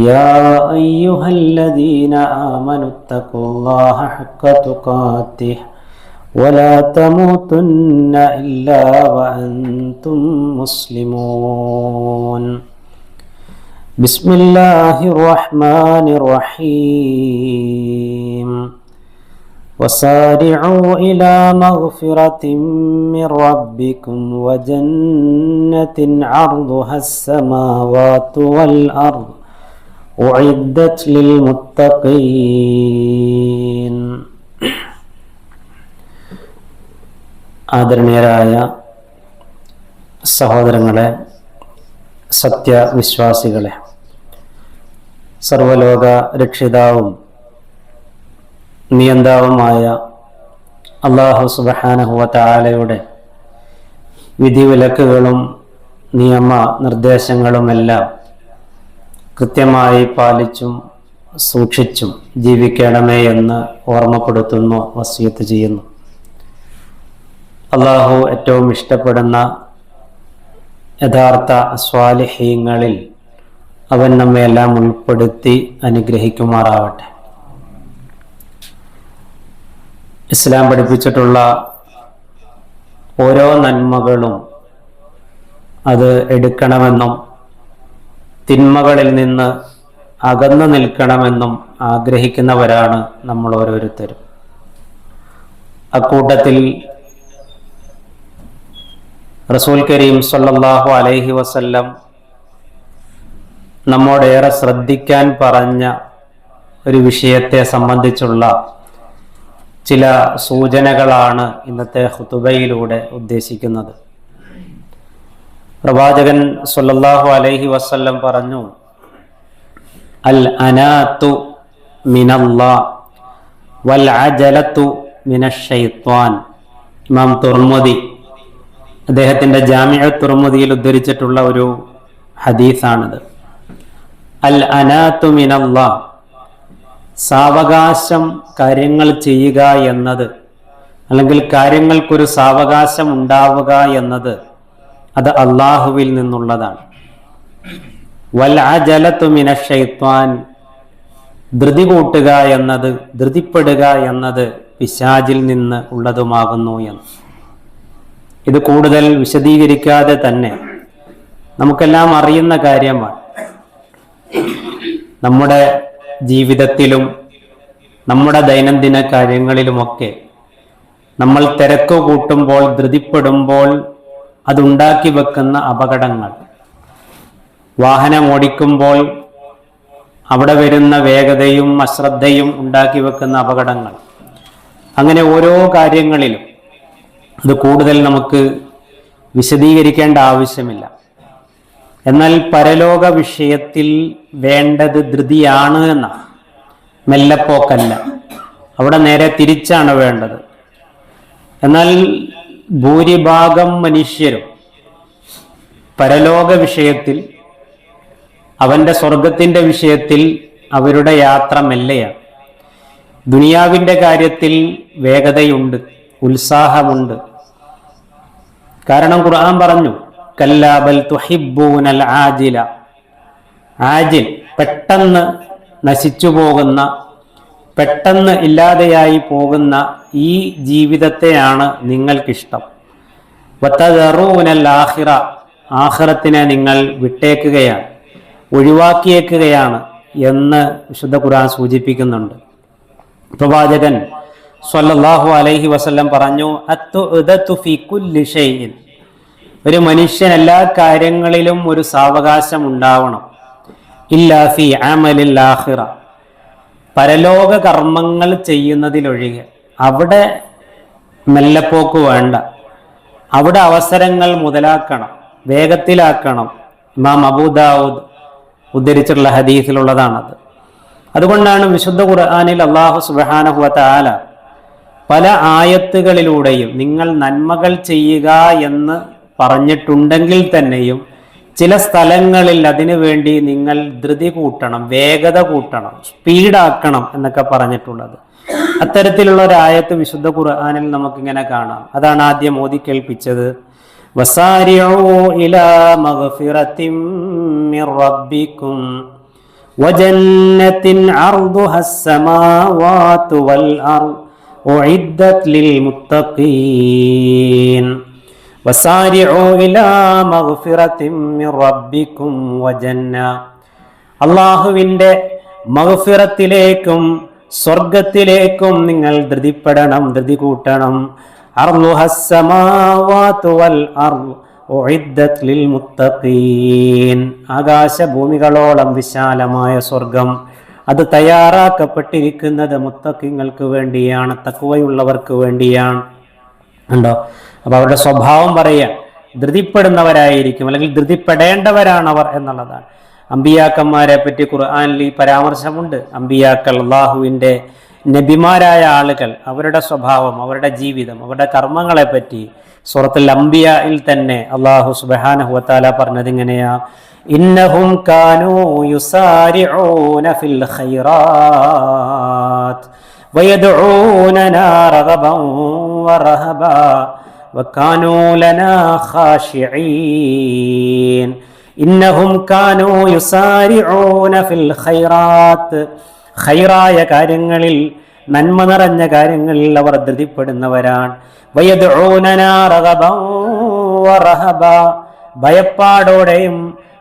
يا أيها الذين آمنوا اتقوا الله حق تقاته ولا تموتن إلا وأنتم مسلمون. بسم الله الرحمن الرحيم. وسارعوا إلى مغفرة من ربكم وجنة عرضها السماوات والأرض. أعدت للمتقين ആദരണീയരായ സഹോദരങ്ങളെ സത്യവിശ്വാസികളെ സർവലോക രക്ഷിതാവും നിയന്താവുമായ അള്ളാഹു സുബഹാനഹുവ താലയുടെ വിധിവിലക്കുകളും നിയമ നിർദ്ദേശങ്ങളുമെല്ലാം കൃത്യമായി പാലിച്ചും സൂക്ഷിച്ചും ജീവിക്കണമേ എന്ന് ഓർമ്മപ്പെടുത്തുന്നു വസീത്ത് ചെയ്യുന്നു. അള്ളാഹു ഏറ്റവും ഇഷ്ടപ്പെടുന്ന യഥാർത്ഥ സ്വാലിഹീങ്ങളിൽ അവൻ നമ്മെ എല്ലാം ഉൾപ്പെടുത്തി അനുഗ്രഹിക്കുമാറാവട്ടെ. ഇസ്ലാം പഠിപ്പിച്ചിട്ടുള്ള ഓരോ നന്മകളും അത് എടുക്കണമെന്നും തിന്മകളിൽ നിന്ന് അകന്നു നിൽക്കണമെന്നും ആഗ്രഹിക്കുന്നവരാണ് നമ്മൾ ഓരോരുത്തരും. അക്കൂട്ടത്തിൽ റസൂൽ കരീം സല്ലല്ലാഹു അലൈഹി വസല്ലം നമ്മോടേറെ ശ്രദ്ധിക്കാൻ പറഞ്ഞ ഒരു വിഷയത്തെ സംബന്ധിച്ചുള്ള ചില സൂചനകളാണ് ഇന്നത്തെ ഹുതുബയിലൂടെ ഉദ്ദേശിക്കുന്നത്. പ്രവാചകൻ സല്ലല്ലാഹു അലൈഹി വസ്ല്ലം പറഞ്ഞു അൽ അനാത്തു മിനല്ലാ വൽ അജലത്തു മിനഷൈത്വാൻ ഇമാം തുർമുദി അദ്ദേഹത്തിന്റെ ജാമ്യ തുർമുദിയിൽ ഉദ്ധരിച്ചിട്ടുള്ള ഒരു ഹദീസാണിത്. അൽ അനാത്തു മിനല്ലാ സാവകാശം കാര്യങ്ങൾ ചെയ്യുക എന്നത് അല്ലെങ്കിൽ കാര്യങ്ങൾക്കൊരു സാവകാശം ഉണ്ടാവുക എന്നത് അത് അള്ളാഹുവിൽ നിന്നുള്ളതാണ്. വൽ ധൃതി കൂട്ടുക എന്നത് ധൃതിപ്പെടുക എന്നത് പിശാജിൽ നിന്ന് ഉള്ളതുമാകുന്നു എന്ന്. ഇത് കൂടുതൽ വിശദീകരിക്കാതെ തന്നെ നമുക്കെല്ലാം അറിയുന്ന കാര്യമാണ്. നമ്മുടെ ജീവിതത്തിലും നമ്മുടെ ദൈനംദിന കാര്യങ്ങളിലുമൊക്കെ നമ്മൾ തിരക്ക് കൂട്ടുമ്പോൾ ധൃതിപ്പെടുമ്പോൾ അതുണ്ടാക്കി വെക്കുന്ന അപകടങ്ങൾ. വാഹനം ഓടിക്കുമ്പോൾ അവിടെ വരുന്ന വേഗതയും അശ്രദ്ധയും ഉണ്ടാക്കി വെക്കുന്ന അപകടങ്ങൾ. അങ്ങനെ ഓരോ കാര്യങ്ങളിലും ഇത് കൂടുതൽ നമുക്ക് വിശദീകരിക്കേണ്ട ആവശ്യമില്ല. എന്നാൽ പരലോക വിഷയത്തിൽ വേണ്ടത് ധൃതിയാണ് എന്നാണ് മെല്ലപ്പോക്കല്ല. അവിടെ നേരെ തിരിച്ചാണ് വേണ്ടത്. എന്നാൽ ഭൂരിഭാഗം മനുഷ്യരും പരലോക വിഷയത്തിൽ അവന്റെ സ്വർഗത്തിന്റെ വിഷയത്തിൽ അവരുടെ യാത്ര മെല്ലയാണ്. ദുനിയാവിന്റെ കാര്യത്തിൽ വേഗതയുണ്ട് ഉത്സാഹമുണ്ട്. കാരണം ഖുർആൻ പറഞ്ഞു കല്ലാബൽ തുഹിബൂനൽ ആജില. ആജിൽ പെട്ടെന്ന് നശിച്ചു പോകുന്ന പെട്ടെന്ന് ഇല്ലാതെയായി പോകുന്ന ഈ ജീവിതത്തെയാണ് നിങ്ങൾക്കിഷ്ടം. വത്തതറൂനൽ ആഹിറ ആഹിറത്തിനെ നിങ്ങൾ വിട്ടേക്കുകയാണ് ഒഴിവാക്കിയേക്കുകയാണ് എന്ന് വിശുദ്ധ ഖുർആൻ സൂചിപ്പിക്കുന്നുണ്ട്. പ്രവാചകൻ സ്വല്ലല്ലാഹു അലൈഹി വസല്ലം പറഞ്ഞു ഒരു മനുഷ്യൻ എല്ലാ കാര്യങ്ങളിലും ഒരു സാവകാശം ഉണ്ടാവണം. ഇല്ലാഫി അമലിൽ ആഖിറ പരലോക കർമ്മങ്ങൾ ചെയ്യുന്നതിലൊഴികെ. അവിടെ മെല്ലപ്പോക്ക് വേണ്ട. അവിടെ അവസരങ്ങൾ മുതലാക്കണം. വേഗത്തിലാക്കണം. ഇമാം അബൂദാവൂദ് ഉദ്ധരിച്ചിട്ടുള്ള ഹദീസിലുള്ളതാണത്. അതുകൊണ്ടാണ് വിശുദ്ധ ഖുർആാനിൽ അള്ളാഹു സുബാനഹുവ പല ആയത്തുകളിലൂടെയും നിങ്ങൾ നന്മകൾ ചെയ്യുക എന്ന് പറഞ്ഞിട്ടുണ്ടെങ്കിൽ തന്നെയും ചില സ്ഥലങ്ങളിൽ അതിനു വേണ്ടി നിങ്ങൾ ധൃതി കൂട്ടണം വേഗത കൂട്ടണം സ്പീഡാക്കണം എന്നൊക്കെ പറഞ്ഞിട്ടുള്ളത്. അത്തരത്തിലുള്ള ഒരു ആയത്ത് വിശുദ്ധ ഖുർആാനിൽ നമുക്കിങ്ങനെ കാണാം. അതാണ് ആദ്യം ഓതി കേൾപ്പിച്ചത് ും. അള്ളാഹുവിന്റെ മഹഫിറത്തിലേക്കും സ്വർഗത്തിലേക്കും നിങ്ങൾ ധൃതിപ്പെടണം ധൃതി കൂട്ടണം. ആകാശഭൂമികളോളം വിശാലമായ സ്വർഗം. അത് തയ്യാറാക്കപ്പെട്ടിരിക്കുന്നത് മുത്തക്കിങ്ങൾക്ക് വേണ്ടിയാണ് തക്കുവയുള്ളവർക്ക് വേണ്ടിയാണ്. ഉണ്ടോ അപ്പൊ അവരുടെ സ്വഭാവം പറയുക ധൃതിപ്പെടുന്നവരായിരിക്കും അല്ലെങ്കിൽ ധൃതിപ്പെടേണ്ടവരാണവർ എന്നുള്ളതാണ്. അമ്പിയാക്കന്മാരെ പറ്റി ഖുർആാനിൽ ഈ പരാമർശമുണ്ട്. അമ്പിയാക്കൾ അള്ളാഹുവിന്റെ നബിമാരായ ആളുകൾ അവരുടെ സ്വഭാവം അവരുടെ ജീവിതം അവരുടെ കർമ്മങ്ങളെ പറ്റി സൂറത്തിൽ അമ്പിയയിൽ തന്നെ അള്ളാഹു സുബാനഹുവത്താല പറഞ്ഞത് ഇങ്ങനെയാ ഇന്നഹും കാനു യുസാരിഊന ഫിൽ ഖൈറാത്ത് وكانوا لنا خاشعين إنهم كانوا يسارعون في الخيرات ഖൈറായ കാര്യങ്ങളിൽ നന്മ നിറഞ്ഞ കാര്യങ്ങളിൽ അവർ ധൃതിപ്പെടുന്നവരാണ് വയദ്ഊനനാ റഗബൻ വറഹബ ഭയപ്പാടോടെയും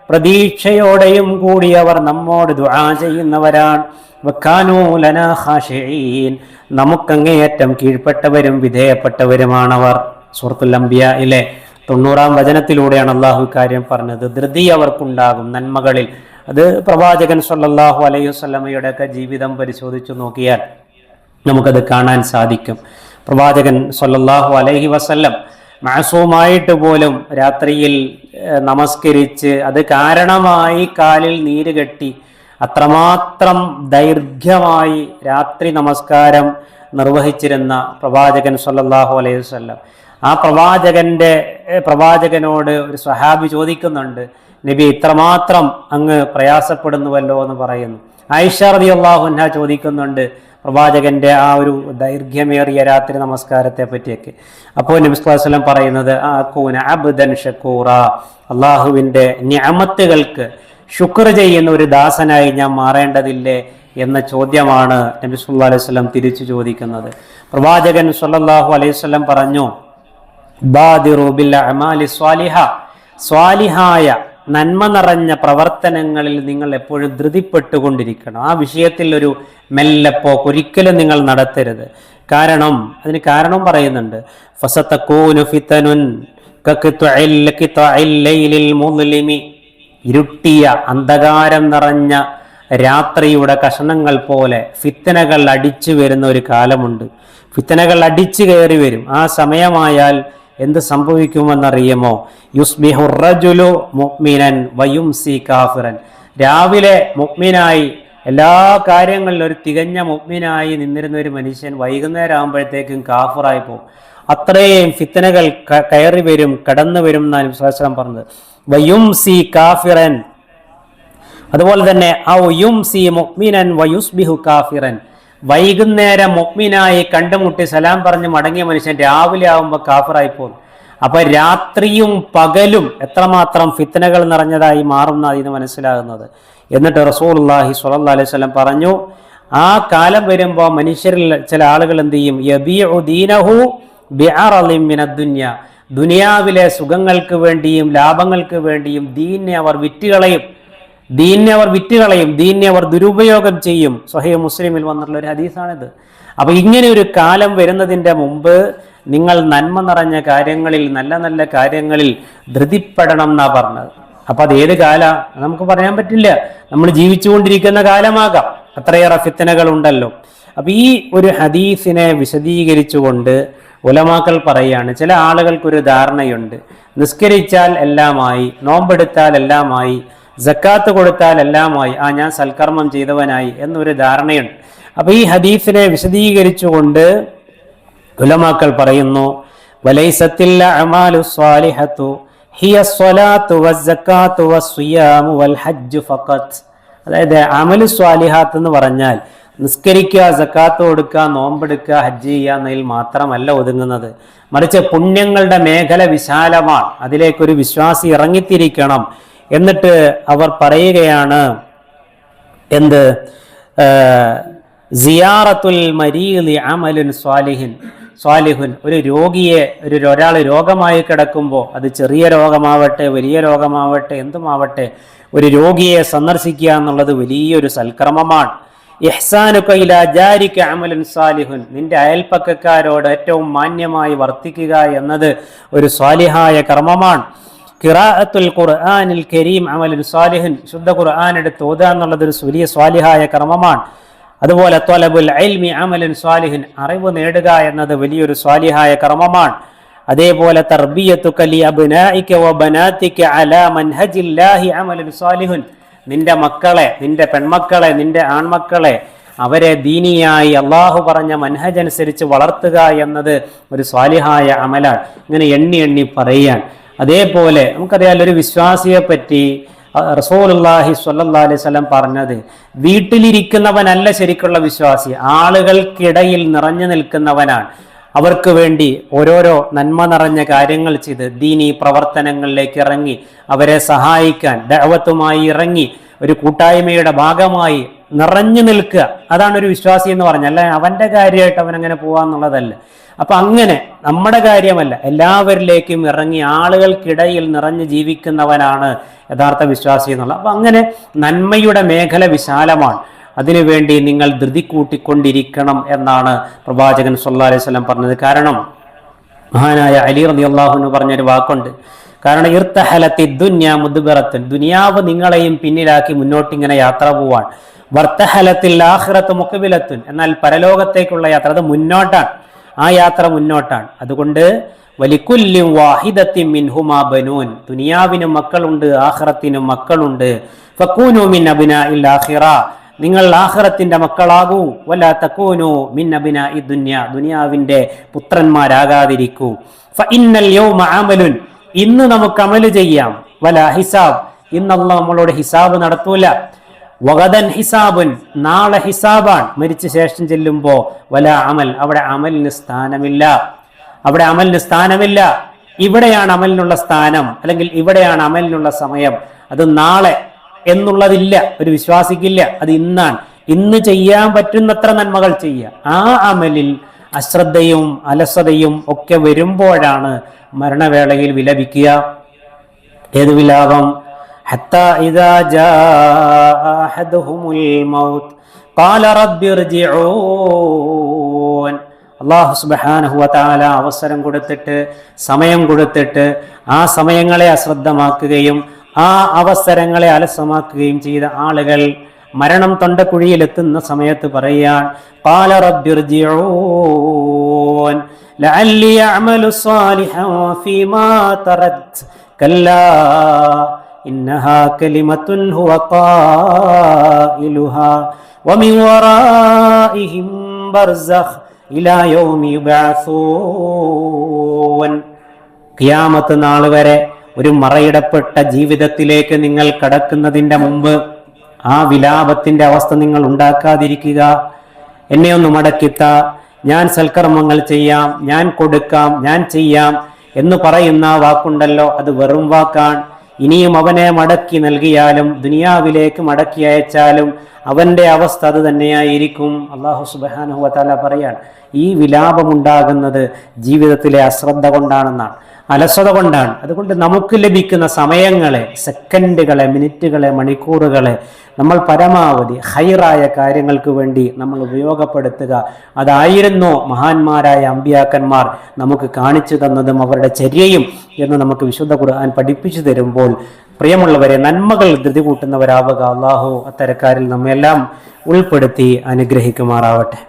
പ്രതീക്ഷയോടെയും കൂടി അവർ നമ്മോട് ദുആ ചെയ്യുന്നവരാണ് വക്കാനൂ ലനാ ഖാശിഈൻ നമുക്കങ്ങേയറ്റം കീഴ്പ്പെട്ടവരും വിധേയപ്പെട്ടവരുമാണവർ സൂറത്തുൽ അംബിയയിലെ തൊണ്ണൂറാം വചനത്തിലൂടെയാണ് അള്ളാഹു കാര്യം പറഞ്ഞത്. ധൃതി അവർക്കുണ്ടാകും നന്മകളിൽ. അത് പ്രവാചകൻ സല്ലാഹു അലൈഹി വസല്ലമയുടെ ഒക്കെ ജീവിതം പരിശോധിച്ചു നോക്കിയാൽ നമുക്കത് കാണാൻ സാധിക്കും. പ്രവാചകൻ സല്ലാഹു അലൈഹി വസല്ലം മാസവുമായിട്ട് പോലും രാത്രിയിൽ നമസ്കരിച്ച് അത് കാരണമായി കാലിൽ നീര് കെട്ടി അത്രമാത്രം ദൈർഘ്യമായി രാത്രി നമസ്കാരം നിർവഹിച്ചിരുന്ന പ്രവാചകൻ സല്ലാഹു അലൈഹി വസല്ലം. ആ പ്രവാചകന്റെ പ്രവാചകനോട് ഒരു സ്വഹാബി ചോദിക്കുന്നുണ്ട് നബി ഇത്രമാത്രം അങ്ങ് പ്രയാസപ്പെടുന്നുവല്ലോ എന്ന് പറയുന്നു. ആയിഷ റബി അള്ളാഹുന്ന ചോദിക്കുന്നുണ്ട് പ്രവാചകന്റെ ആ ഒരു ദൈർഘ്യമേറിയ രാത്രി നമസ്കാരത്തെ പറ്റിയൊക്കെ. അപ്പോൾ നബി സ്വല്ലല്ലാഹു അലൈഹി വസല്ലം പറയുന്നത് ആ കൂന അബ്ദൻ ഷക്കൂറ. അള്ളാഹുവിന്റെ ഞാമത്തുകൾക്ക് ശുക്ർ ചെയ്യുന്ന ഒരു ദാസനായി ഞാൻ മാറേണ്ടതില്ലേ എന്ന ചോദ്യമാണ് നബി സല്ലല്ലാഹു അലൈഹി വസല്ലം തിരിച്ചു ചോദിക്കുന്നത്. പ്രവാചകൻ സല്ലല്ലാഹു അലൈഹി വസല്ലം പറഞ്ഞു സ്വാലിഹായ നന്മ നിറഞ്ഞ പ്രവർത്തനങ്ങളിൽ നിങ്ങൾ എപ്പോഴും ധൃതിപ്പെട്ടുകൊണ്ടിരിക്കണം. ആ വിഷയത്തിൽ ഒരു മെല്ലപ്പോക്ക് ഒരിക്കലും നിങ്ങൾ നടത്തരുത്. കാരണം അതിന് കാരണം പറയുന്നുണ്ട്. ലൈലിൽ മുദ്ലിമി ഇരുട്ടിയ അന്ധകാരം നിറഞ്ഞ രാത്രിയുടെ കഷണങ്ങൾ പോലെ ഫിത്തനകൾ അടിച്ചു വരുന്ന ഒരു കാലമുണ്ട്. ഫിത്തനകൾ അടിച്ചു കയറി വരും. ആ സമയമായാൽ എന്ത് സംഭവിക്കുമെന്നറിയുമോ? വയുംസി കാഫിറൻ. രാവിലെ മുഅ്മിനായി എല്ലാ കാര്യങ്ങളിലും ഒരു തികഞ്ഞ മുഅ്മിനായി നിന്നിരുന്ന ഒരു മനുഷ്യൻ വൈകുന്നേരം ആകുമ്പോഴത്തേക്കും കാഫിറായി പോകും. അത്രയും ഫിത്തനകൾ കയറി വരും കടന്നു വരും എന്നാണ് വിശ്വാസം പറഞ്ഞത്. വയും സി കാഫിറൻ. അതുപോലെ തന്നെ ഔ യുംസി മുഅ്മിനൻ വയുസ്ബിഹു കാഫിറൻ. വൈകുന്നേരം മൊക്മിനായി കണ്ടുമുട്ടി സലാം പറഞ്ഞ് മടങ്ങിയ മനുഷ്യൻ രാവിലെ ആവുമ്പോൾ കാഫറായി പോകും. അപ്പൊ രാത്രിയും പകലും എത്രമാത്രം ഫിത്തനകൾ നിറഞ്ഞതായി മാറുന്ന ഇത് മനസ്സിലാകുന്നത്. എന്നിട്ട് റസൂലുള്ളാഹി സുല്ലാ അലൈഹി സ്വലം പറഞ്ഞു ആ കാലം വരുമ്പോൾ മനുഷ്യരിൽ ചില ആളുകൾ എന്ത് ചെയ്യും? യബീഉ ദീനഹു ദുനിയാവിലെ സുഖങ്ങൾക്ക് വേണ്ടിയും ലാഭങ്ങൾക്ക് വേണ്ടിയും ദീനെ അവർ വിറ്റുകളയും. ദീനെ അവർ വിറ്റുകളയും ദീനെ അവർ ദുരുപയോഗം ചെയ്യും. സ്വഹീ മുസ്ലിമിൽ വന്നിട്ടുള്ള ഒരു ഹദീസാണിത്. അപ്പൊ ഇങ്ങനെ ഒരു കാലം വരുന്നതിന്റെ മുമ്പ് നിങ്ങൾ നന്മ നിറഞ്ഞ കാര്യങ്ങളിൽ നല്ല നല്ല കാര്യങ്ങളിൽ ധൃതിപ്പെടണം എന്നാ പറഞ്ഞത്. അപ്പൊ അത് ഏത് കാല? നമുക്ക് പറയാൻ പറ്റില്ല. നമ്മൾ ജീവിച്ചുകൊണ്ടിരിക്കുന്ന കാലമാകാം. അത്രയേറെ ഫിത്തനകൾ ഉണ്ടല്ലോ അപ്പൊ ഈ ഒരു ഹദീസിനെ വിശദീകരിച്ചുകൊണ്ട് ഉലമാക്കൾ പറയാണ് ചില ആളുകൾക്കൊരു ധാരണയുണ്ട്. നിസ്കരിച്ചാൽ എല്ലാമായി നോമ്പെടുത്താൽ എല്ലാമായി ജക്കാത്ത് കൊടുത്താൽ എല്ലാമായി ആ ഞാൻ സൽക്കർമ്മം ചെയ്തവനായി എന്നൊരു ധാരണയുണ്ട്. അപ്പൊ ഈ ഹദീഫിനെ വിശദീകരിച്ചുകൊണ്ട് ഉലമാക്കൾ പറയുന്നു അമാലു സ്വാലിഹത്തു ഹിയ സ്വലാത്തു വൽ അതായത് അമലു സ്വാലിഹാത്ത് എന്ന് പറഞ്ഞാൽ നിസ്കരിക്കുക സക്കാത്ത് കൊടുക്കുക നോമ്പെടുക്കുക ഹജ്ജ് ചെയ്യുക എന്നതിൽ മാത്രമല്ല ഒതുങ്ങുന്നത്. മറിച്ച് പുണ്യങ്ങളുടെ മേഖല വിശാലമാണ്. അതിലേക്കൊരു വിശ്വാസി ഇറങ്ങിത്തിരിക്കണം. എന്നിട്ട് അവർ പറയുകയാണ് എന്ത്? സിയാറത്തുൽ മരീലി അമലുൻ സ്വാലിഹിൻ. സ്വാലിഹുൻ ഒരു രോഗിയെ ഒരു ഒരാൾ രോഗമായി കിടക്കുമ്പോൾ അത് ചെറിയ രോഗമാവട്ടെ വലിയ രോഗമാവട്ടെ എന്തുമാവട്ടെ ഒരു രോഗിയെ സന്ദർശിക്കുക എന്നുള്ളത് വലിയൊരു സൽക്രമമാണ്. സാലിഹുൻ നിന്റെ അയൽപ്പക്കക്കാരോട് ഏറ്റവും മാന്യമായി വർത്തിക്കുക എന്നത് ഒരു സ്വാലിഹായ കർമ്മമാണ്. ഖിറാഅത്തുൽ ഖുർആനിൽ കരീം അമലുൽ സ്വാലിഹിൻ. ശുദ്ധ ഖുർആൻ എടുത്ത് ഓതുക എന്നുള്ളത് ഒരു വലിയ സ്വാലിഹായ കർമ്മമാണ്. അതുപോലെ തൊലബുൽ അൽമി അമലുൻ സ്വാലിഹിൻ അറിവ് നേടുക എന്നത് വലിയൊരു സ്വാലിഹായ കർമ്മമാണ്. അതേപോലെ തർബിയത്തു കലി അലാ മൻഹജില്ലാഹി അമലുൻ സ്വാലിഹുൻ. നിന്റെ മക്കളെ നിന്റെ പെൺമക്കളെ നിന്റെ ആൺമക്കളെ അവരെ ദീനിയായി അള്ളാഹു പറഞ്ഞ മനഹജ് അനുസരിച്ച് വളർത്തുക എന്നത് ഒരു സ്വാലിഹായ അമലാണ്. ഇങ്ങനെ എണ്ണി എണ്ണി പറയാൻ. അതേപോലെ നമുക്കറിയാലോ ഒരു വിശ്വാസിയെ പറ്റി റസൂലുള്ളാഹി സ്വല്ലല്ലാഹി അലൈഹി സ്വലം പറഞ്ഞത് വീട്ടിലിരിക്കുന്നവനല്ല ശരിക്കുള്ള വിശ്വാസി ആളുകൾക്കിടയിൽ നിറഞ്ഞു നിൽക്കുന്നവനാണ്. അവർക്ക് വേണ്ടി ഓരോരോ നന്മ നിറഞ്ഞ കാര്യങ്ങൾ ചെയ്ത് ദീനി പ്രവർത്തനങ്ങളിലേക്ക് ഇറങ്ങി അവരെ സഹായിക്കാൻ ദഅവത്തുമായി ഇറങ്ങി ഒരു കൂട്ടായ്മയുടെ ഭാഗമായി നിറഞ്ഞു നിൽക്കുക. അതാണ് ഒരു വിശ്വാസി എന്ന് പറഞ്ഞാൽ അല്ല അവന്റെ കാര്യമായിട്ട് അവൻ അങ്ങനെ പോവാന്നുള്ളതല്ല. അപ്പൊ അങ്ങനെ നമ്മുടെ കാര്യമല്ല. എല്ലാവരിലേക്കും ഇറങ്ങി ആളുകൾക്കിടയിൽ നിറഞ്ഞു ജീവിക്കുന്നവനാണ് യഥാർത്ഥ വിശ്വാസി എന്നുള്ളത് അപ്പൊ അങ്ങനെ നന്മയുടെ മേഖല വിശാലമാണ്. അതിനുവേണ്ടി നിങ്ങൾ ധൃതി കൂട്ടിക്കൊണ്ടിരിക്കണം എന്നാണ് പ്രവാചകൻ സല്ലല്ലാഹു അലൈഹി വസല്ലം പറഞ്ഞത്. കാരണം മഹാനായ അലി റബി അള്ളാഹുന് പറഞ്ഞൊരു വാക്കുണ്ട്. കാരണം ഇർത്തഹലത്തി ദുന്യാ മുദ്ബറത്തൻ. ദുനിയാവ് നിങ്ങളെയും പിന്നിലാക്കി മുന്നോട്ട് ഇങ്ങനെ യാത്ര പോവാൻ വർത്തഹലത്തിൽ ആഖിറത്ത് മുഖബിലത്തുൻ. എന്നാൽ പരലോകത്തേക്കുള്ള യാത്ര അത് മുന്നോട്ടാണ്. ആ യാത്ര മുന്നോട്ടാണ്. അതുകൊണ്ട് വലിക്കുല്ലും വാഹിദത്തി മിൻഹുമാ ബനൂൻ. ദുനിയാവിനും മക്കളുണ്ട് ആഹ്റത്തിനും മക്കളുണ്ട്. ഫക്കൂനു മിൻ അബിന ഇൽ ആഖിറ. നിങ്ങൾ ആഹ്റത്തിന്റെ മക്കളാകൂ. വല്ല തക്കൂനു മിൻ അബിന ഈ ദുന്യ. ദുനിയാവിന്റെ പുത്രന്മാരാകാതിരിക്കൂ. ഫ ഇന്നൽ യൗമ അമലുൻ. ഇന്ന് നമുക്ക് അമൽ ചെയ്യാം. വല ഹിസാബ്. ഇന്നല്ല നമ്മളോട് ഹിസാബ് നടത്തൂല. വഗദൻ ഹിസാബുൻ നാളെ ഹിസാബാൻ മരിച്ച ശേഷം ചെല്ലുമ്പോ വല അമൽ അവിടെ അമലിന് സ്ഥാനമില്ല. അവിടെ അമലിന് സ്ഥാനമില്ല. ഇവിടെയാണ് അമലിനുള്ള സ്ഥാനം അല്ലെങ്കിൽ ഇവിടെയാണ് അമലിനുള്ള സമയം. അത് നാളെ എന്നുള്ളതില്ല ഒരു വിശ്വാസിക്കില്ല അത് ഇന്നാണ്. ഇന്ന് ചെയ്യാൻ പറ്റുന്നത്ര നന്മകൾ ചെയ്യുക. ആ അമലിൽ അശ്രദ്ധയും അലസതയും ഒക്കെ വരുമ്പോഴാണ് മരണവേളയിൽ വിലപിക്കുക. ഏത് വിലാപം? حتى إذا جاء أحدهم الموت قال رب ارجعون അള്ളാഹു സുബാനഹു താല അവസരം കൊടുത്തിട്ട് സമയം കൊടുത്തിട്ട് ആ സമയങ്ങളെ അശ്രദ്ധമാക്കുകയും ആ അവസരങ്ങളെ അലസമാക്കുകയും ചെയ്ത ആളുകൾ മരണം തൊണ്ടക്കുഴിയിലെത്തുന്ന സമയത്ത് പറയാൻ قال رب ارجعون لعلي أعمل صالحا فيما تركت كلا إنها كلمة هو قائلها ومن ورائهم برزخ إلى يوم يبعثون ഖിയാമത്ത് നാൾ വരെ ഒരു മറയിടപ്പെട്ട ജീവിതത്തിലേക്ക് നിങ്ങൾ കടക്കുന്നതിന്റെ മുമ്പ് ആ വിലാപത്തിന്റെ അവസ്ഥ നിങ്ങൾ ഉണ്ടാക്കാതിരിക്കുക എന്നെ ഒന്ന് മടക്കിത്ത ഞാൻ സൽക്കർമ്മങ്ങൾ ചെയ്യാം ഞാൻ കൊടുക്കാം ഞാൻ ചെയ്യാം എന്ന് പറയുന്ന ആ വാക്കുണ്ടല്ലോ അത് വെറും വാക്കാണ് ഇനിയും അവനെ മടക്കി നൽകിയാലും ദുനിയാവിലേക്ക് മടക്കി അയച്ചാലും അവന്റെ അവസ്ഥ അത് തന്നെയായിരിക്കും. അള്ളാഹു സുബാനുഹു താല പറയാണ്. ഈ വിലാപമുണ്ടാകുന്നത് ജീവിതത്തിലെ അശ്രദ്ധ കൊണ്ടാണെന്നാണ്. അലസത കൊണ്ടാണ്. അതുകൊണ്ട് നമുക്ക് ലഭിക്കുന്ന സമയങ്ങളെ സെക്കൻഡുകളെ മിനിറ്റുകളെ മണിക്കൂറുകളെ നമ്മൾ പരമാവധി ഹൈറായ കാര്യങ്ങൾക്ക് വേണ്ടി നമ്മൾ ഉപയോഗപ്പെടുത്തുക. അതായിരുന്നു മഹാന്മാരായ അമ്പിയാക്കന്മാർ നമുക്ക് കാണിച്ചു തന്നതും അവരുടെ ചര്യയും എന്ന് നമുക്ക് വിശുദ്ധ ഖുർആൻ പഠിപ്പിച്ചു തരുമ്പോൾ പ്രിയമുള്ളവരെ നന്മകൾ ധൃതി കൂട്ടുന്നവരാവുക അള്ളാഹു അത്തരക്കാരിൽ നമ്മെല്ലാം ഉൾപ്പെടുത്തി അനുഗ്രഹിക്കുമാറാവട്ടെ.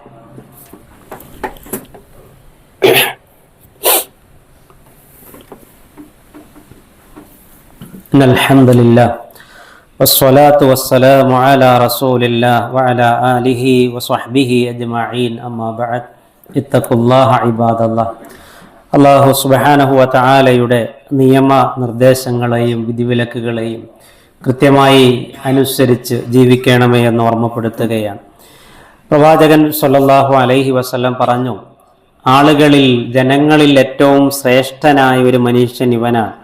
إن الحمد لله والصلاة والسلام على رسول الله وعلى آله وصحبه أجمعين أما بعد اتقوا الله عباد الله അള്ളാഹു സുബഹാനഹുവ താലയുടെ നിയമ നിർദ്ദേശങ്ങളെയും വിധിവിലക്കുകളെയും കൃത്യമായി അനുസരിച്ച് ജീവിക്കണമേ എന്ന് ഓർമ്മപ്പെടുത്തുകയാണ് പ്രവാചകൻ സല്ലല്ലാഹു അലൈഹി വസല്ലം പറഞ്ഞു ആളുകളിൽ ജനങ്ങളിൽ ഏറ്റവും ശ്രേഷ്ഠനായ ഒരു മനുഷ്യൻ ഇവനാണ്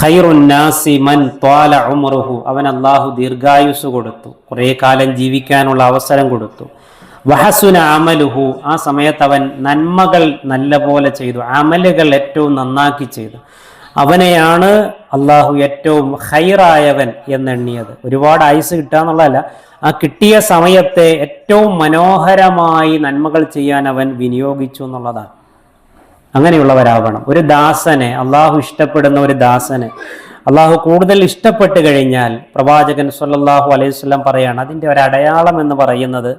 ഖൈറുന്നാസി മൻ ത്വാല ഉമറുഹു. അവൻ അള്ളാഹു ദീർഘായുസ് കൊടുത്തു. കുറേ കാലം ജീവിക്കാനുള്ള അവസരം കൊടുത്തു. വഹസുന അമലുഹു. ആ സമയത്ത് അവൻ നന്മകൾ നല്ലപോലെ ചെയ്തു. അമലുകൾ ഏറ്റവും നന്നാക്കി ചെയ്തു. അവനെയാണ് അള്ളാഹു ഏറ്റവും ഹൈറായവൻ എന്നെണ്ണിയത്. ഒരുപാട് ആയുസ് കിട്ടുക എന്നുള്ളതല്ല ആ കിട്ടിയ സമയത്തെ ഏറ്റവും മനോഹരമായി നന്മകൾ ചെയ്യാൻ അവൻ വിനിയോഗിച്ചു എന്നുള്ളതാണ്. അങ്ങനെയുള്ളവരാവണം. ഒരു ദാസനെ അള്ളാഹു ഇഷ്ടപ്പെടുന്ന ഒരു ദാസനെ അള്ളാഹു കൂടുതൽ ഇഷ്ടപ്പെട്ട് കഴിഞ്ഞാൽ പ്രവാചകൻ സല്ലല്ലാഹു അലൈഹി വസല്ലം പറയാണ് അതിന്റെ ഒരു അടയാളം എന്ന് പറയുന്നത്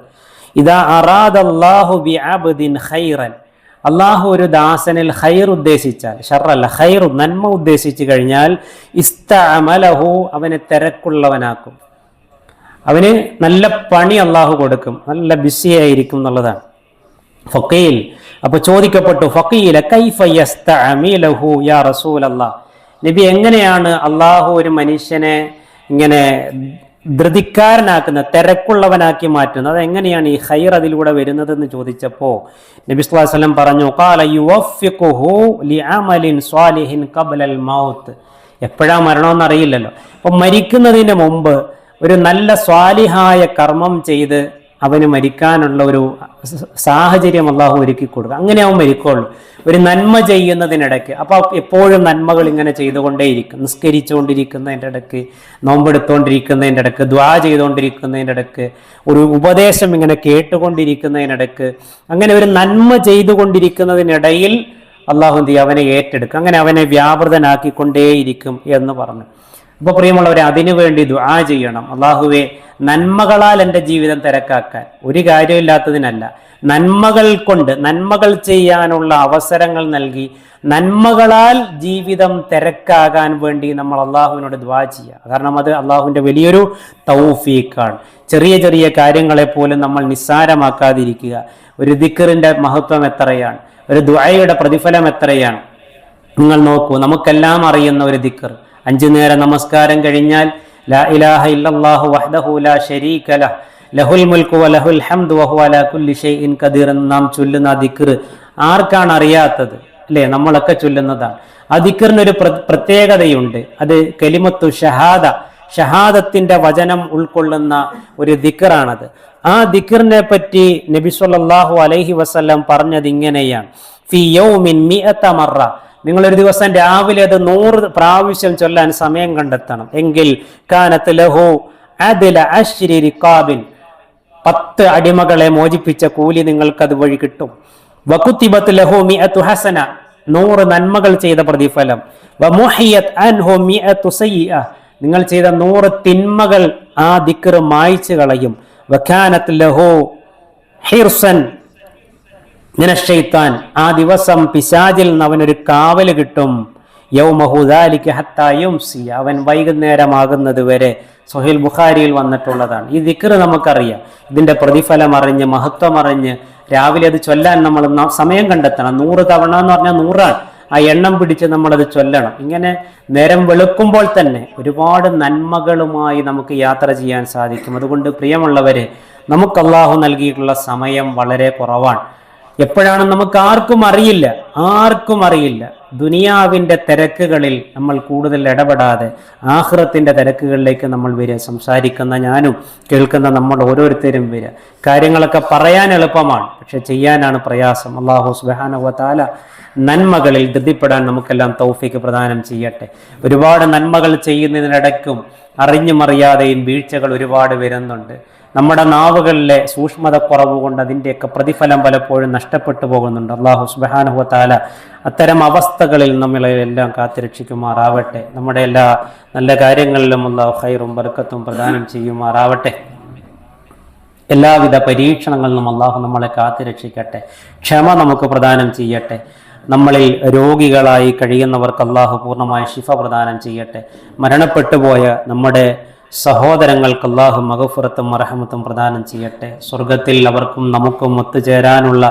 ഇതാ അറാദ് അള്ളാഹു ബി അബ്ദിൻ ഖൈറൻ. അള്ളാഹു ഒരു ദാസനിൽ ഖൈർ ഉദ്ദേശിച്ചാൽ ഷറല്ല ഖൈർ നന്മ ഉദ്ദേശിച്ചു കഴിഞ്ഞാൽ ഇസ്തഅമലഹു അവനെ തിരക്കുള്ളവനാക്കും. അവന് നല്ല പണി അള്ളാഹു കൊടുക്കും നല്ല ബിസി ആയിരിക്കും എന്നുള്ളതാണ്. ഫക്കീൽ. അപ്പൊ ചോദിക്കപ്പെട്ടു ഫക്കീല കൈഫ യസ്തഅമിലഹു യാ നബി എങ്ങനെയാണ് അള്ളാഹു ഒരു മനുഷ്യനെ ഇങ്ങനെ ധൃതിക്കാരനാക്കുന്ന തിരക്കുള്ളവനാക്കി മാറ്റുന്നത്? അതെങ്ങനെയാണ് ഈ ഹൈർ അതിലൂടെ വരുന്നതെന്ന് ചോദിച്ചപ്പോൾ നബി വസല്ലം പറഞ്ഞു മൗത്ത്. എപ്പോഴാ മരണമെന്ന് അറിയില്ലല്ലോ അപ്പം മരിക്കുന്നതിന് മുമ്പ് ഒരു നല്ല സ്വാലിഹായ കർമ്മം ചെയ്ത് അവന് മരിക്കാനുള്ള ഒരു സാഹചര്യം അള്ളാഹു ഒരുക്കി കൊടുക്കുക അങ്ങനെ അവൻ മരിക്കുള്ളൂ. ഒരു നന്മ ചെയ്യുന്നതിനിടയ്ക്ക്. അപ്പോൾ എപ്പോഴും നന്മകൾ ഇങ്ങനെ ചെയ്തുകൊണ്ടേയിരിക്കും. നിസ്കരിച്ചുകൊണ്ടിരിക്കുന്നതിന്റെ ഇടയ്ക്ക് നോമ്പെടുത്തുകൊണ്ടിരിക്കുന്നതിന്റെ ഇടയ്ക്ക് ദ്വാ ചെയ്തുകൊണ്ടിരിക്കുന്നതിന്റെ ഇടയ്ക്ക് ഒരു ഉപദേശം ഇങ്ങനെ കേട്ടുകൊണ്ടിരിക്കുന്നതിനിടയ്ക്ക്. അങ്ങനെ ഒരു നന്മ ചെയ്തുകൊണ്ടിരിക്കുന്നതിനിടയിൽ അള്ളാഹു എന്ത് അവനെ ഏറ്റെടുക്കും. അങ്ങനെ അവനെ വ്യാപൃതനാക്കിക്കൊണ്ടേയിരിക്കും എന്ന് പറഞ്ഞു. അപ്പോൾ പ്രിയമുള്ളവരെ അതിനുവേണ്ടി ദുആ ചെയ്യണം. അള്ളാഹുവെ നന്മകളാൽ എന്റെ ജീവിതം തിരക്കാക്കാൻ. ഒരു കാര്യമില്ലാത്തതിനല്ല. നന്മകൾ കൊണ്ട് നന്മകൾ ചെയ്യാനുള്ള അവസരങ്ങൾ നൽകി നന്മകളാൽ ജീവിതം തിരക്കാകാൻ വേണ്ടി നമ്മൾ അള്ളാഹുവിനോട് ദ്വാ ചെയ്യുക. കാരണം അത് അള്ളാഹുവിന്റെ വലിയൊരു തൗഫീഖാണ്. ചെറിയ ചെറിയ കാര്യങ്ങളെ പോലും നമ്മൾ നിസ്സാരമാക്കാതിരിക്കുക. ഒരു ദിക്കറിന്റെ മഹത്വം എത്രയാണ്? ഒരു ദ്വായയുടെ പ്രതിഫലം എത്രയാണ്? നിങ്ങൾ നോക്കൂ നമുക്കെല്ലാം അറിയുന്ന ഒരു ദിക്കർ അഞ്ചു നേരം നമസ്കാരം കഴിഞ്ഞാൽ ലാ ഇലാഹ ഇല്ലല്ലാഹു വഹ്ദഹു ലാ ശരീക ലഹ് ലഹുൽ മുൽക്കു വലഹുൽ ഹംദു വഹു അലാ കുല്ലി ഷൈഇൻ ഖദീർ എന്ന് നാം ചൊല്ലുന്ന ആ ദിക്ർ ആർക്കാണ് അറിയാത്തത്? അല്ലേ? നമ്മളൊക്കെ ചൊല്ലുന്നതാണ്. ആ പ്ര- പ്രത്യേകതയുണ്ട്. അത് കലിമത്തു ഷഹാദ ഷഹാദത്തിന്റെ വചനം ഉൾക്കൊള്ളുന്ന ഒരു ദിക്കറാണത് ആ ദിക്കറിനെ പറ്റി നബി സല്ലല്ലാഹു അലൈഹി വസല്ലം പറഞ്ഞത് ഇങ്ങനെയാണ് ഫി യൗമിൻ മിഅത മറ നിങ്ങൾ ഒരു ദിവസം രാവിലെ അത് നൂറ് പ്രാവശ്യം ചൊല്ലാൻ സമയം കണ്ടെത്തണം. എങ്കിൽ കാനത്ത് ലഹു അതില അശ്രി റിഖാബിൻ. പത്ത് അടിമകളെ മോചിപ്പിച്ച കൂലി നിങ്ങൾക്ക് അത് വഴി കിട്ടും. വകുത്തിബത്ത് ലഹു മി അത് ഹസന. നൂറ് നന്മകൾ ചെയ്ത പ്രതിഫലം. നിങ്ങൾ ചെയ്ത നൂറ് തിന്മകൾ ആ ദിക്കറ് മായ്ച്ചു കളയും. ലഹു ഹിർസൻ നിനഷെയ്ത്താൻ ആ ദിവസം പിശാചിൽ നിന്ന് അവനൊരു കാവൽ കിട്ടും. യൗമഹുദാലിക്ക് ഹത്തായും സി അവൻ വൈകുന്നേരമാകുന്നത് വരെ സുഹൈൽ ബുഖാരിയിൽ വന്നിട്ടുള്ളതാണ്. ഈ ദിക്ർ നമുക്കറിയാം. ഇതിന്റെ പ്രതിഫലം അറിഞ്ഞ് മഹത്വം അറിഞ്ഞ് രാവിലെ അത് ചൊല്ലാൻ നമ്മൾ സമയം കണ്ടെത്തണം. നൂറ് തവണ എന്ന് പറഞ്ഞാൽ നൂറാണ്. ആ എണ്ണം പിടിച്ച് നമ്മളത് ചൊല്ലണം. ഇങ്ങനെ നേരം വെളുക്കുമ്പോൾ തന്നെ ഒരുപാട് നന്മകളുമായി നമുക്ക് യാത്ര ചെയ്യാൻ സാധിക്കും. അതുകൊണ്ട് പ്രിയമുള്ളവരെ നമുക്ക് അള്ളാഹു നൽകിയിട്ടുള്ള സമയം വളരെ കുറവാണ്. എപ്പോഴാണ് നമുക്ക് ആർക്കും അറിയില്ല. ആർക്കും അറിയില്ല. ദുനിയാവിന്റെ തിരക്കുകളിൽ നമ്മൾ കൂടുതൽ ഇടപെടാതെ ആഹ്റത്തിന്റെ തിരക്കുകളിലേക്ക് നമ്മൾ വരിക. സംസാരിക്കുന്ന ഞാനും കേൾക്കുന്ന നമ്മൾ ഓരോരുത്തരും വരിക. കാര്യങ്ങളൊക്കെ പറയാൻ എളുപ്പമാണ്. പക്ഷെ ചെയ്യാനാണ് പ്രയാസം. അള്ളാഹു സുബാനുവത്താല നന്മകളിൽ ധൃതിപ്പെടാൻ നമുക്കെല്ലാം തൗഫിക്ക് പ്രദാനം ചെയ്യട്ടെ. ഒരുപാട് നന്മകൾ ചെയ്യുന്നതിനിടയ്ക്കും അറിഞ്ഞുമറിയാതെയും വീഴ്ചകൾ ഒരുപാട് വരുന്നുണ്ട്. നമ്മുടെ നാവുകളിലെ സൂക്ഷ്മത കുറവ് കൊണ്ട് അതിന്റെയൊക്കെ പ്രതിഫലം പലപ്പോഴും നഷ്ടപ്പെട്ടു പോകുന്നുണ്ട്. അള്ളാഹു സുബാനുഹത്താല അത്തരം അവസ്ഥകളിൽ നമ്മളെല്ലാം കാത്തുരക്ഷിക്കുമാറാവട്ടെ നമ്മുടെ എല്ലാ നല്ല കാര്യങ്ങളിലും അള്ളാഹു ഹൈറും ബർക്കത്തും പ്രദാനം ചെയ്യുമാറാവട്ടെ. എല്ലാവിധ പരീക്ഷണങ്ങളിലും അള്ളാഹു നമ്മളെ കാത്തുരക്ഷിക്കട്ടെ ക്ഷമ നമുക്ക് പ്രദാനം ചെയ്യട്ടെ. നമ്മളിൽ രോഗികളായി കഴിയുന്നവർക്ക് അള്ളാഹു പൂർണമായ ശിഫ പ്രദാനം ചെയ്യട്ടെ. മരണപ്പെട്ടുപോയ നമ്മുടെ സഹോദരങ്ങൾക്ക് അള്ളാഹു മഹഫുറത്തും മറഹമത്തും പ്രദാനം ചെയ്യട്ടെ. സ്വർഗത്തിൽ അവർക്കും നമുക്കും ഒത്തുചേരാനുള്ള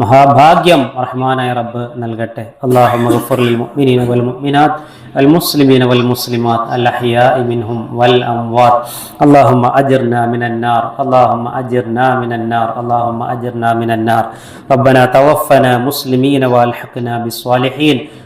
മഹാഭാഗ്യം റഹ്മാനായ റബ്ബ് നൽകട്ടെ. അള്ളാഹു മഹഫുറിൽ മുഅ്മിനീന വൽ മുഅ്മിനാത്ത് അൽ മുസ്ലിമീന വൽ മുസ്ലിമാത്ത് അൽ മിൻഹും വൽ അംവാത്ത്. അല്ലാഹുമ്മ അജിർനാ മിനൻ നാർ അല്ലാഹുമ്മ അജിർനാ മിനൻ നാർ അല്ലാഹുമ്മ അജിർനാ മിനൻ നാർ. റബ്ബനാ തവഫനാ മുസ്ലിമീന വഅൽഹിഖ്നാ ബിസ്സാലിഹീൻ